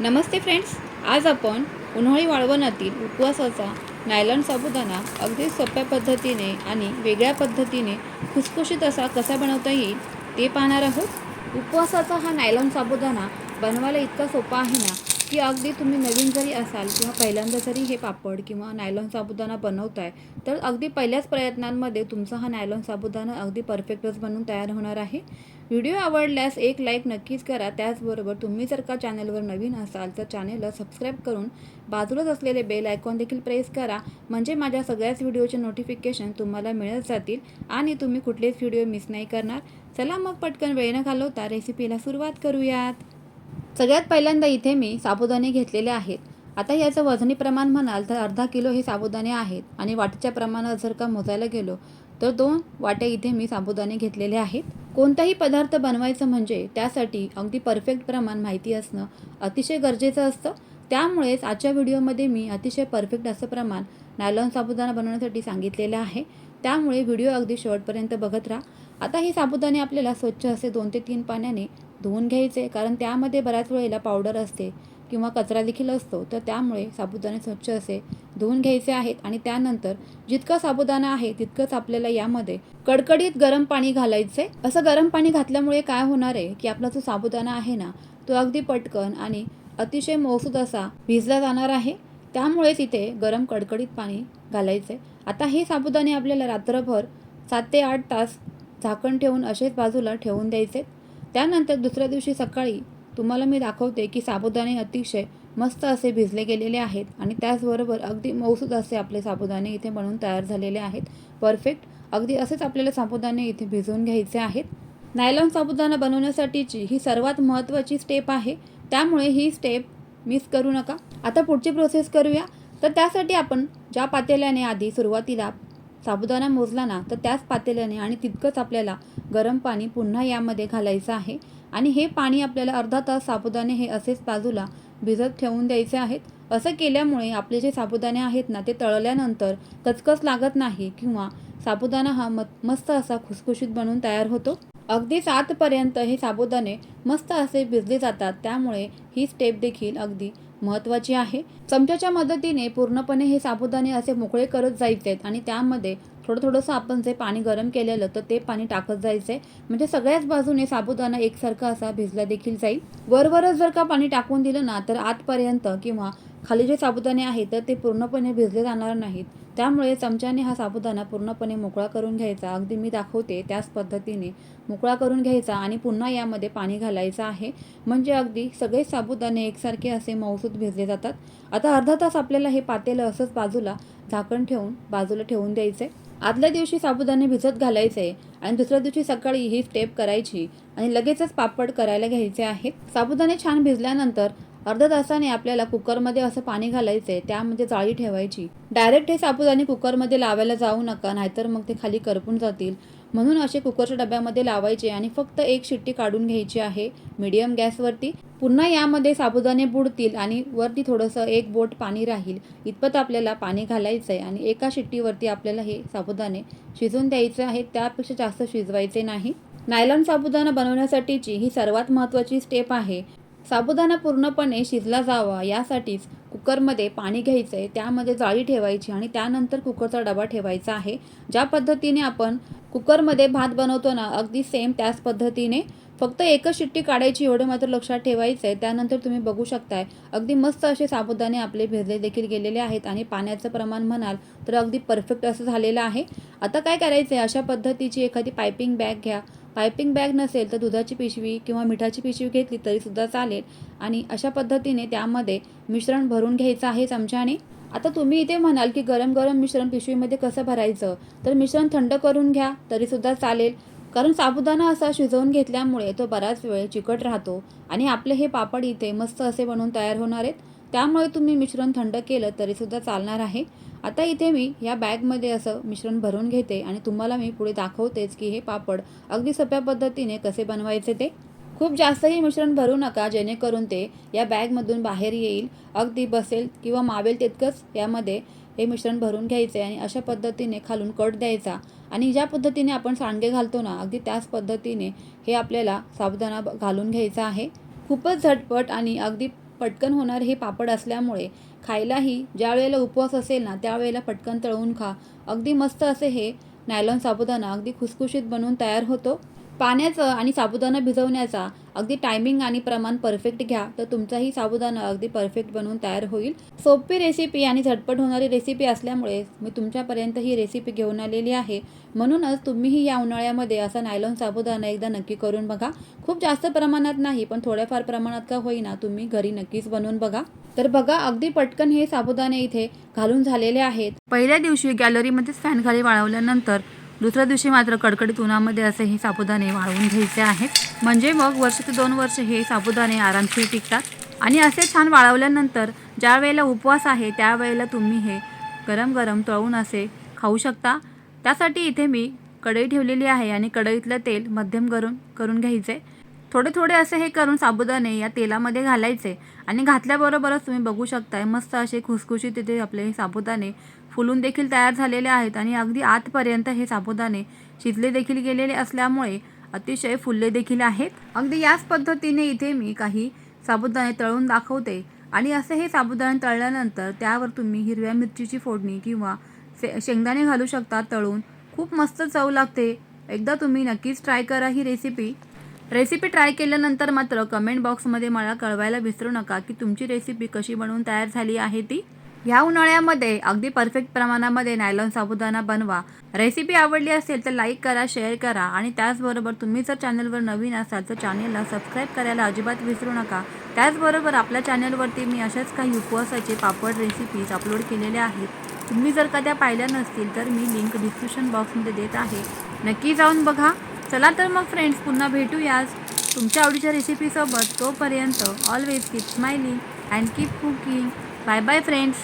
नमस्ते friends आज आपण उन्हाळी वाळवणातील उपवासाचा नायलॉन साबुदाणा अगदी सोप्या पद्धतीने आणि वेगळ्या पद्धतीने खुसखुशीत असा कसा बनवता येईल ते पाहणार आहोत. उपवासाचा हा नायलॉन साबुदाणा बनवायला इतका सोपा आहे ना की अगदी तुम्ही नवीन जरी असाल किंवा पहिल्यांदा जरी हे पापड किंवा नायलॉन साबुदाणा बनवताय तर अगदी पहिल्याच प्रयत्नांमध्ये तुमचा हा नायलॉन साबुदाणा अगदी परफेक्टच बनून तयार होणार आहे. व्हिडिओ आवडल्यास एक लाईक नक्कीच करा. त्याचबरोबर तुम्ही जर का चॅनलवर नवीन असाल तर चॅनलला सबस्क्राईब करून बाजूलाच असलेले बेल आयकॉन देखील प्रेस करा. म्हणजे माझ्या सगळ्याच व्हिडिओचे नोटिफिकेशन तुम्हाला मिळत जातील आणि तुम्ही कुठलेच व्हिडिओ मिस नाही करणार. चला मग पटकन वेळ न घालवता रेसिपीला सुरुवात करूयात. सगळ्यात पहिल्यांदा इथे मी साबुदाणे घेतलेले आहेत. आता याचं वजनी प्रमाण म्हणाल तर अर्धा किलो हे साबुदाणे आहेत आणि वाटीच्या प्रमाणात जर का मोजायला गेलो तर दोन वाटे इथे मी साबुदाणे घेतलेले आहेत. कोणताही पदार्थ बनवायचं म्हणजे त्यासाठी अगदी परफेक्ट प्रमाण माहिती असणं अतिशय गरजेचं असतं. त्यामुळेच आजच्या व्हिडिओमध्ये मी अतिशय परफेक्ट असं प्रमाण नायलॉन साबुदाणा बनवण्यासाठी सांगितलेलं आहे. त्यामुळे व्हिडिओ अगदी शेवटपर्यंत बघत राहा. आता हे साबुदाणे आपल्याला स्वच्छ असे दोन ते तीन पाण्याने धुवून घ्यायचे कारण त्यामध्ये बऱ्याच वेळेला पावडर असते किंवा कचरा देखील असतो. तर त्यामुळे साबुदाणे स्वच्छ असे धुवून घ्यायचे आहेत आणि त्यानंतर जितका साबुदाणा आहे तितकंच आपल्याला यामध्ये कडकडीत गरम पाणी घालायचे. असं गरम पाणी घातल्यामुळे काय होणार आहे की आपला जो साबुदाणा आहे ना तो अगदी पटकन आणि अतिशय मौसूद असा भिजला जाणार आहे. त्यामुळेच इथे गरम कडकडीत पाणी घालायचे. आता हे साबुदाणे आपल्याला रात्रभर सात ते आठ तास झाकण ठेवून असेच बाजूला ठेवून द्यायचे त्यानंतर दुसऱ्या दिवशी सकाळी तुम्हाला मी दाखवते की साबुदाणे अतिशय मस्त असे भिजले गेलेले आहेत आणि त्याचबरोबर अगदी मौसूद असे आपले साबुदाणे इथे बनवून तयार झालेले आहेत. परफेक्ट अगदी असेच आपल्याला साबुदाणे इथे भिजवून घ्यायचे आहेत. नायलॉन साबुदाणा बनवण्यासाठीची ही सर्वात महत्त्वाची स्टेप आहे. त्यामुळे ही स्टेप मिस करू नका. आता पुढची प्रोसेस करूया. तर त्यासाठी आपण ज्या पातेल्याने आधी सुरुवातीला साबुदाणा मोजला ना तर त्याच पातेल्याने आणि तितकंच आपल्याला गरम पाणी पुन्हा यामध्ये घालायचं आहे. आणि हे पाणी आपल्याला अर्धा तास साबुदाणे हे असेच बाजूला भिजत ठेवून द्यायचे आहेत. असं केल्यामुळे आपले जे साबुदाणे आहेत ना ते तळल्यानंतर कचकच लागत नाही किंवा साबुदाणा हा म मस्त असा खुसखुशीत बनून तयार होतो. अगदी सातपर्यंत हे साबुदाणे मस्त असे भिजले जातात. त्यामुळे ही स्टेप देखील अगदी महत्त्वाची आहे. चमच्याच्या मदतीने पूर्णपणे हे साबुदाणे असे मोकळे करत जायचे आणि त्यामध्ये थोडं थोडंसं आपण जे पाणी गरम केलेलं तर ते पाणी टाकत जायचे. म्हणजे सगळ्याच बाजूने साबुदाणा एकसारखा असा भिजला देखील जाईल. वरवरच जर का पाणी टाकून दिलं ना तर आतपर्यंत किंवा खाली जे साबुदाणे आहेत तर ते पूर्णपणे भिजले जाणार नाहीत. त्यामुळे चमच्याने हा साबुदाणा पूर्णपणे मोकळा करून घ्यायचा. अगदी मी दाखवते त्याच पद्धतीने. मोकळा करून घ्यायचा आणि पुन्हा यामध्ये पाणी घालायचं आहे. म्हणजे अगदी सगळे साबुदाणे एकसारखे असे मौसूद भिजले जातात. आता अर्धा तास आपल्याला हे पातेलं असंच बाजूला झाकण ठेवून बाजूला ठेवून द्यायचे आदल्या दिवशी साबुदाणे भिजत घालायचे आणि दुसऱ्या दिवशी सकाळी ही स्टेप करायची आणि लगेचच पापड करायला घ्यायचे आहेत. साबुदाणे छान भिजल्यानंतर अर्ध्या तासाने आपल्याला कुकरमध्ये असं पाणी घालायचंय त्यामध्ये म्हणजे जाळी ठेवायची. डायरेक्ट हे साबुदाणे कुकरमध्ये लावायला जाऊ नका नाहीतर मग ते खाली करपून जातील. म्हणून असे कुकरच्या डब्यामध्ये लावायचे आणि फक्त एक शिट्टी काढून घ्यायची आहे मीडियम गॅसवरती पुन्हा यामध्ये साबुदाणे बुडतील आणि वरती थोडंसं एक बोट पाणी राहील. इतपत आपल्याला पाणी घालायचं आहे आणि एका शिट्टीवरती आपल्याला हे साबुदाणे शिजवून द्यायचे आहे त्यापेक्षा जास्त शिजवायचे नाही. नायलॉन साबुदाणा बनवण्यासाठीची ही सर्वात महत्त्वाची स्टेप आहे. साबुदाणा पूर्णपणे शिजला जावा यासाठीच कुकरमध्ये पाणी घ्यायचं आहे त्यामध्ये जाळी ठेवायची आणि त्यानंतर कुकरचा डबा ठेवायचा आहे. ज्या पद्धतीने आपण कुकरमध्ये भात बनवतो ना अगदी सेम त्याच पद्धतीने फक्त एकच शिट्टी काढायची एवढं मात्र लक्षात ठेवायचं आहे त्यानंतर तुम्ही बघू शकताय अगदी मस्त असे साबुदाणे आपले भिजले देखील गेलेले आहेत आणि पाण्याचं प्रमाण म्हणाल तर अगदी परफेक्ट असं झालेलं आहे. आता काय करायचं आहे अशा पद्धतीची एखादी पायपिंग बॅग घ्या. पायपिंग बॅग नसेल तर दुधाची पिशवी किंवा मिठाची पिशवी घेतली तरीसुद्धा चालेल. आणि अशा पद्धतीने त्यामध्ये मिश्रण भरून घ्यायचं आहे चमच्याने. आता तुम्ही इथे म्हणाल की गरम गरम मिश्रण पिशवीमध्ये कसं भरायचं? तर मिश्रण थंड करून घ्या तरीसुद्धा चालेल. कारण साबुदाणा असा शिजवून घेतल्यामुळे तो बराच वेळ चिकट राहतो आणि आपले हे पापड इथे मस्त असे बनवून तयार होणार आहेत. त्यामुळे तुम्ही मिश्रण थंड केलं तरीसुद्धा चालणार आहे. आता इथे मी या बॅगमध्ये असं मिश्रण भरून घेते आणि तुम्हाला मी पुढे दाखवतेच की हे पापड अगदी सोप्या पद्धतीने कसे बनवायचे ते. खूप जास्तही मिश्रण भरू नका जेणेकरून ते या बॅगमधून बाहेर येईल अगदी बसेल किंवा मावेल तितकंच यामध्ये हे मिश्रण भरून घ्यायचे आणि अशा पद्धतीने खालून कट द्यायचा. आणि ज्या पद्धतीने आपण सांडगे घालतो ना अगदी त्याच पद्धतीने हे आपल्याला साबुदाणा घालून घ्यायचा आहे. खूपच झटपट आणि अगदी पटकन होणारे हे पापड असल्यामुळे खायलाही ज्या वेळेला उपवास असेल ना त्यावेळेला पटकन तळून खा. अगदी मस्त असे हे नायलॉन साबुदाणा अगदी खुसखुशीत बनवून तयार होतो. पाण्याचं आणि साबुदाणा भिजवण्याचा अगदी टायमिंग आणि प्रमाण परफेक्ट घ्या तर तुमचाही साबुदाणा अगदी परफेक्ट बनवून तयार होईल. सोपी रेसिपी आणि झटपट होणारी रेसिपी असल्यामुळे मी तुमच्यापर्यंत ही रेसिपी घेऊन आलेली आहे. म्हणूनच तुम्हीही या उन्हाळ्यामध्ये असा नायलॉन साबुदाणा एकदा नक्की करून बघा. खूप जास्त प्रमाणात नाही पण थोड्याफार प्रमाणात का होईना तुम्ही घरी नक्कीच बनवून बघा. तर बघा अगदी पटकन हे साबुदाणे इथे घालून झालेले आहेत. पहिल्या दिवशी गॅलरीमध्येच फॅन खाली वाळवल्यानंतर दुसऱ्या दिवशी मात्र कडकडीत उन्हामध्ये असे हे साबुदाणे वाळवून घ्यायचे आहेत. म्हणजे मग वर्ष ते दोन वर्ष हे साबुदाणे आरामशीर टिकतात. आणि असे छान वाळवल्यानंतर ज्या वेळेला उपवास आहे त्यावेळेला तुम्ही हे गरम गरम तळून असे खाऊ शकता. त्यासाठी इथे मी कढई ठेवलेली आहे आणि कढईतलं तेल मध्यम करून करून घ्यायचे. थोडे थोडे असे हे करून साबुदाणे या तेलामध्ये घालायचे. आणि घातल्याबरोबरच तुम्ही बघू शकताय मस्त असे खुसखुशीत तिथे आपले हे साबुदाणे फुलून देखील तयार झालेले आहेत आणि अगदी आतपर्यंत हे साबुदाणे शिजले देखील गेलेले असल्यामुळे अतिशय फुलले देखील आहेत. अगदी याच पद्धतीने इथे मी काही साबुदाणे तळून दाखवते आणि असे हे साबुदाणे तळल्यानंतर त्यावर तुम्ही हिरव्या मिरचीची फोडणी किंवा से शेंगदाणे घालू शकता तळून. खूप मस्त चव लागते. एकदा तुम्ही नक्कीच ट्राय करा ही रेसिपी. रेसिपी ट्राय केल्यानंतर मात्र कमेंट बॉक्समध्ये मला कळवायला विसरू नका की तुमची रेसिपी कशी बनवून तयार झाली आहे ती. ह्या उन्हाळ्यामध्ये अगदी परफेक्ट प्रमाणामध्ये नायलॉन साबुदाणा बनवा. रेसिपी आवडली असेल तर लाईक करा शेअर करा आणि त्याचबरोबर तुम्ही जर चॅनलवर नवीन असाल तर चॅनलला सबस्क्राईब करायला अजिबात विसरू नका. त्याचबरोबर आपल्या चॅनलवरती मी अशाच काही उपवासाचे पापड रेसिपीज अपलोड केलेल्या आहेत. तुम्ही जर का त्या पाहिल्या नसतील तर मी लिंक डिस्क्रिप्शन बॉक्समध्ये देत आहे. नक्की जाऊन बघा. चला तर मग फ्रेंड्स पुन्हा भेटूयाच तुमच्या आवडीच्या रेसिपीसोबत तोपर्यंत always keep smiling and keep cooking bye bye friends